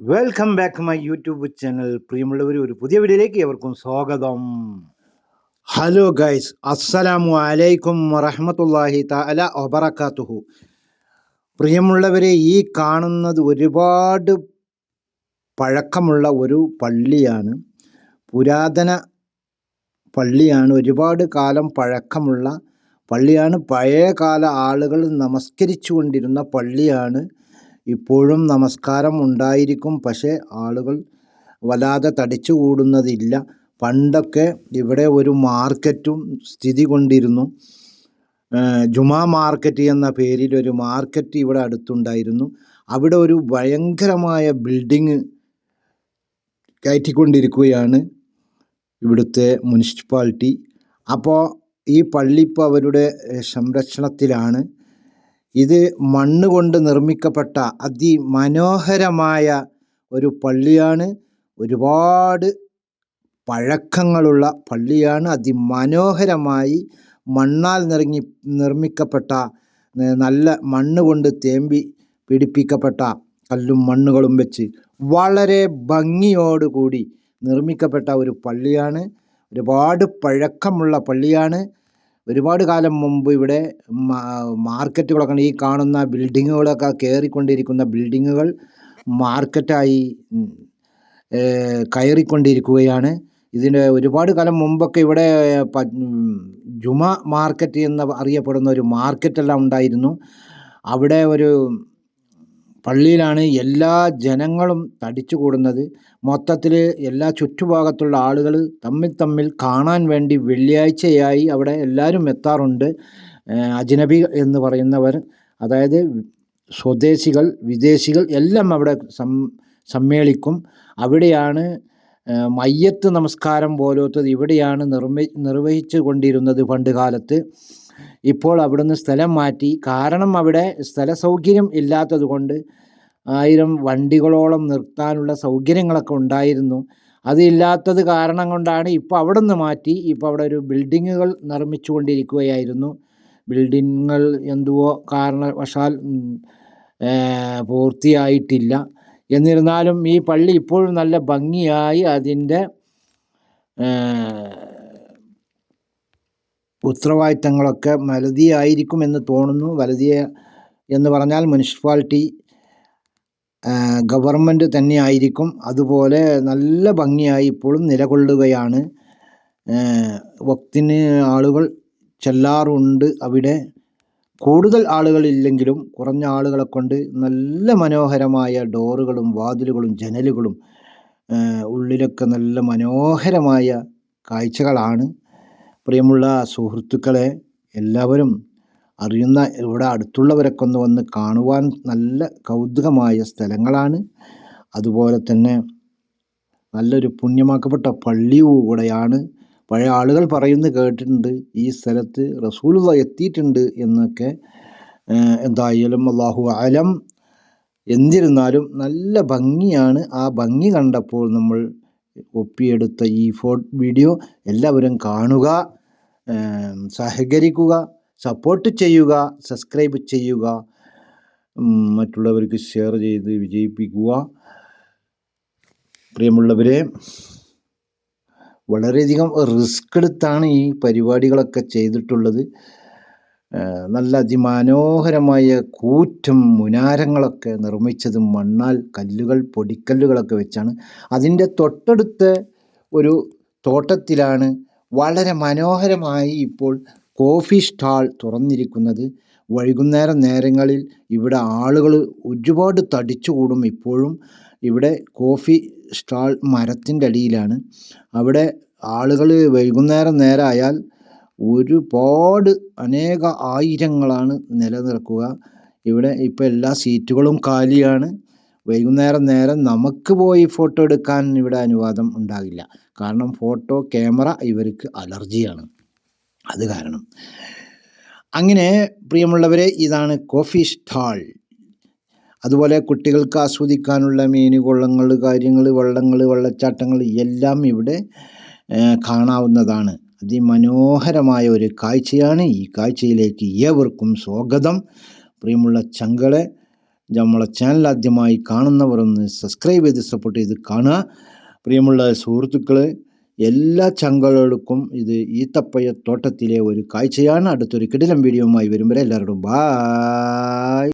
Welcome back my YouTube channel പ്രിയമുള്ളവർ ഒരു പുതിയ വീഡിയോയിലേക്ക് എവർക്കും സ്വാഗതം. ഹലോ ഗൈസ് അസ്സലാമു അലൈക്കും വറഹമത്തല്ലാഹി തല ഒബറക്കാത്തുഹു പ്രിയമുള്ളവരെ ഈ കാണുന്നത് ഒരുപാട് പഴക്കമുള്ള ഒരു പള്ളിയാണ്. പുരാതന പള്ളിയാണ്. ഒരുപാട് കാലം പഴക്കമുള്ള പള്ളിയാണ്. പഴയ കാല ആളുകൾ നമസ്കരിച്ചു കൊണ്ടിരുന്ന പള്ളിയാണ്. ഇപ്പോഴും നമസ്കാരം ഉണ്ടായിരിക്കും. പക്ഷേ ആളുകൾ വല്ലാതെ തടിച്ചു കൂടുന്നതില്ല. പണ്ടൊക്കെ ഇവിടെ ഒരു മാർക്കറ്റും സ്ഥിതി കൊണ്ടിരുന്നു. ജുമാ മാർക്കറ്റ് എന്ന പേരിൽ ഒരു മാർക്കറ്റ് ഇവിടെ അടുത്തുണ്ടായിരുന്നു. അവിടെ ഒരു ഭയങ്കരമായ ബിൽഡിങ് കയറ്റിക്കൊണ്ടിരിക്കുകയാണ് ഇവിടുത്തെ മുനിസിപ്പാലിറ്റി. അപ്പോൾ ഈ പള്ളി ഇപ്പോൾ അവരുടെ സംരക്ഷണത്തിലാണ്. ഇത് മണ്ണ് കൊണ്ട് നിർമ്മിക്കപ്പെട്ട അതിമനോഹരമായ ഒരു പള്ളിയാണ്. ഒരുപാട് പഴക്കങ്ങളുള്ള പള്ളിയാണ്. അതിമനോഹരമായി മണ്ണാൽ നിറങ്ങി നിർമ്മിക്കപ്പെട്ട നല്ല മണ്ണ് കൊണ്ട് തേമ്പി പിടിപ്പിക്കപ്പെട്ട കല്ലും മണ്ണുകളും വെച്ച് വളരെ ഭംഗിയോടുകൂടി നിർമ്മിക്കപ്പെട്ട ഒരു പള്ളിയാണ്. ഒരുപാട് പഴക്കമുള്ള പള്ളിയാണ്. ഒരുപാട് കാലം മുമ്പ് ഇവിടെ മാർക്കറ്റുകളൊക്കെ ഈ കാണുന്ന ബിൽഡിങ്ങുകളൊക്കെ കയറിക്കൊണ്ടിരിക്കുന്ന ബിൽഡിങ്ങുകൾ മാർക്കറ്റായി കയറിക്കൊണ്ടിരിക്കുകയാണ്. ഇതിന് ഒരുപാട് കാലം മുമ്പൊക്കെ ഇവിടെ ജുമ മാർക്കറ്റ് എന്ന് അറിയപ്പെടുന്ന ഒരു മാർക്കറ്റെല്ലാം ഉണ്ടായിരുന്നു. അവിടെ ഒരു പള്ളിയിലാണ് എല്ലാ ജനങ്ങളും തടിച്ചു കൂടുന്നത് മൊത്തത്തിൽ എല്ലാ ചുറ്റുഭാഗത്തുള്ള ആളുകൾ തമ്മിൽ തമ്മിൽ കാണാൻ വേണ്ടി വെള്ളിയാഴ്ചയായി അവിടെ എല്ലാവരും എത്താറുണ്ട്. അജ്നബി എന്ന് പറയുന്നവർ അതായത് സ്വദേശികൾ വിദേശികൾ എല്ലാം അവിടെ സം സമ്മേളിക്കും. അവിടെയാണ് മയ്യത്ത് നമസ്കാരം പോലത്തത്. ഇവിടെയാണ് നിർമ്മി നിർവഹിച്ചു കൊണ്ടിരുന്നത് പണ്ട് കാലത്ത്. ഇപ്പോൾ അവിടുന്ന് സ്ഥലം മാറ്റി. കാരണം അവിടെ സ്ഥല സൗകര്യം ഇല്ലാത്തത് കൊണ്ട് ആയിരം വണ്ടികളോളം നിർത്താനുള്ള സൗകര്യങ്ങളൊക്കെ ഉണ്ടായിരുന്നു. അതില്ലാത്തത് കാരണം കൊണ്ടാണ് ഇപ്പോൾ അവിടെ നിന്ന് മാറ്റി. ഇപ്പോൾ അവിടെ ഒരു ബിൽഡിങ്ങുകൾ നിർമ്മിച്ചു കൊണ്ടിരിക്കുകയായിരുന്നു ബിൽഡിങ്ങുകൾ എന്തുവോ കാരണവശാൽ പൂർത്തിയായിട്ടില്ല. എന്നിരുന്നാലും ഈ പള്ളി ഇപ്പോഴും നല്ല ഭംഗിയായി അതിന്റെ ഉത്തരവാദിത്തങ്ങളൊക്കെ എന്ന് തോന്നുന്നു. വലതിയ എന്ന് പറഞ്ഞാൽ മുനിസിപ്പാലിറ്റി ഗവൺമെന്റ് തന്നെയായിരിക്കും. അതുപോലെ നല്ല ഭംഗിയായി ഇപ്പോഴും നിലകൊള്ളുകയാണ്. വക്തിന് ആളുകൾ ചെല്ലാറുണ്ട് അവിടെ. കൂടുതൽ ആളുകളില്ലെങ്കിലും കുറഞ്ഞ ആളുകളെ കൊണ്ട് നല്ല മനോഹരമായ ഡോറുകളും വാതിലുകളും ജനലുകളും ഉള്ളിലൊക്കെ നല്ല മനോഹരമായ കാഴ്ചകളാണ്. പ്രിയമുള്ള സുഹൃത്തുക്കളെ എല്ലാവരും അറിയുന്ന ഇവിടെ അടുത്തുള്ളവരൊക്കെ ഒന്ന് വന്ന് കാണുവാൻ നല്ല കൗതുകമായ സ്ഥലങ്ങളാണ്. അതുപോലെ തന്നെ നല്ലൊരു പുണ്യമാക്കപ്പെട്ട പള്ളിയും കൂടെയാണ് പഴയ ആളുകൾ പറയുന്നത് കേട്ടിട്ടുണ്ട്. ഈ സ്ഥലത്ത് റസൂലുള്ള എത്തിയിട്ടുണ്ട് എന്നൊക്കെ എന്തായാലും അള്ളാഹു അലം. എന്നിരുന്നാലും നല്ല ഭംഗിയാണ്. ആ ഭംഗി കണ്ടപ്പോൾ നമ്മൾ ഒപ്പിയെടുത്ത ഈ ഫോ വീഡിയോ എല്ലാവരും കാണുക സഹകരിക്കുക സപ്പോർട്ട് ചെയ്യുക സബ്സ്ക്രൈബ് ചെയ്യുക മറ്റുള്ളവർക്ക് ഷെയർ ചെയ്ത് വിജയിപ്പിക്കുക. പ്രിയമുള്ളവരെ വളരെയധികം റിസ്ക് എടുത്താണ് ഈ പരിപാടികളൊക്കെ ചെയ്തിട്ടുള്ളത്. നല്ല അതിമനോഹരമായ കൂറ്റും മുനാരങ്ങളൊക്കെ നിർമ്മിച്ചതും മണ്ണാൽ കല്ലുകൾ പൊടിക്കല്ലുകളൊക്കെ വെച്ചാണ്. അതിന്റെ തൊട്ടടുത്ത ഒരു തോട്ടത്തിലാണ് വളരെ മനോഹരമായി ഇപ്പോൾ കോഫി സ്റ്റാൾ തുറന്നിരിക്കുന്നത്. വൈകുന്നേരം നേരങ്ങളിൽ ഇവിടെ ആളുകൾ ഒരുപാട് തടിച്ചുകൂടും ഇപ്പോഴും. ഇവിടെ കോഫി സ്റ്റാൾ മരത്തിന്റെ അടിയിലാണ്. അവിടെ ആളുകൾ വൈകുന്നേരം നേരമായാൽ ഒരുപാട് അനേക ആയിരങ്ങളാണ് നിലനിൽക്കുക. ഇവിടെ ഇപ്പോൾ എല്ലാ സീറ്റുകളും കാലിയാണ്. വൈകുന്നേരം നേരം നമുക്ക് പോയി ഫോട്ടോ എടുക്കാൻ ഇവിടെ അനുവാദം ഉണ്ടാകില്ല. കാരണം ഫോട്ടോ ക്യാമറ ഇവർക്ക് അലർജിയാണ്. അത് കാരണം. അങ്ങനെ പ്രിയമുള്ളവരെ ഇതാണ് കോഫി സ്റ്റാൾ അതുപോലെ കുട്ടികൾക്ക് ആസ്വദിക്കാനുള്ള മീനുകൊള്ളങ്ങൾ കാര്യങ്ങൾ വള്ളങ്ങൾ വെള്ളച്ചാട്ടങ്ങൾ എല്ലാം ഇവിടെ കാണാവുന്നതാണ്. അതിമനോഹരമായ ഒരു കാഴ്ചയാണ് ഈ കാഴ്ചയിലേക്ക് ഏവർക്കും സ്വാഗതം. പ്രിയമുള്ള ചങ്കളെ നമ്മളെ ചാനൽ ആദ്യമായി കാണുന്നവർ ഒന്ന് സബ്സ്ക്രൈബ് ചെയ്ത് സപ്പോർട്ട് ചെയ്ത് കാണുക. പ്രിയമുള്ള സുഹൃത്തുക്കൾ എല്ലാ ചങ്കളുകൾക്കും ഇത് ഈത്തപ്പഴ തോട്ടത്തിലെ ഒരു കാഴ്ചയാണ്. അടുത്തൊരു കിടിലം വീഡിയോയുമായി വരും വരെ എല്ലാവരോടും ബായ്